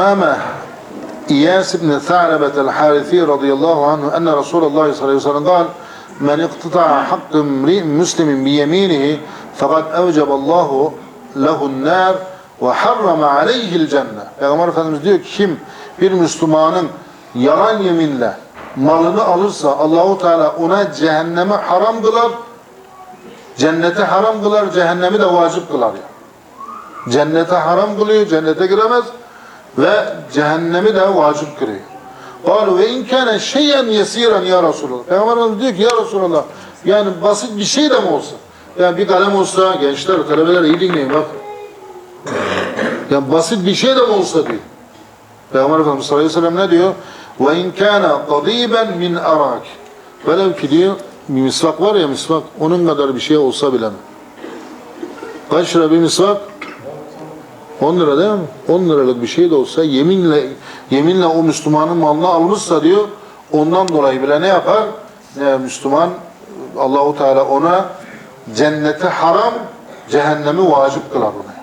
Umame İyas ibn Tha'lebet el-Harithi radıyallahu anhu enne Resulullah sallallahu aleyhi ve sellem قال men iqtata'a hakkı imri'in muslimin bi yeminihi fakat evceballahu lehun nar ve harrama aleyhi'l cennet. Peygamber Efendimiz diyor ki kim bir Müslümanın yalan yeminle malını alırsa Allahu Teala ona cehenneme haram kılar, cennete haram kılar, cehennemi de vacip kılar. Yani. Cennete haram kılıyor, cennete giremez ve cehennemi de vacip kırıyor. Kalu ve inkâne şeyen yesiren ya Resulallah. Peygamber diyor ki ya Resulallah yani basit bir şey de mi olsa? Yani bir kalem olsa gençler, talebeler iyi dinleyin bak. Yani basit bir şey de mi olsa diyor. Peygamber Efendimiz sallallahu aleyhi ve sellem ne diyor? Ve inkâne kadîben min arak. Velev ki diyor bir misvak var ya misvak onun kadar bir şey olsa bile mi? Kaç lira bir misvak? 10 lira değil mi? 10 liralık bir şey de olsa yeminle yeminle o Müslümanın malını almışsa diyor ondan dolayı bile ne yapar? Ne Müslüman Allahu Teala ona cennete haram, cehennemi vacip kılar ona.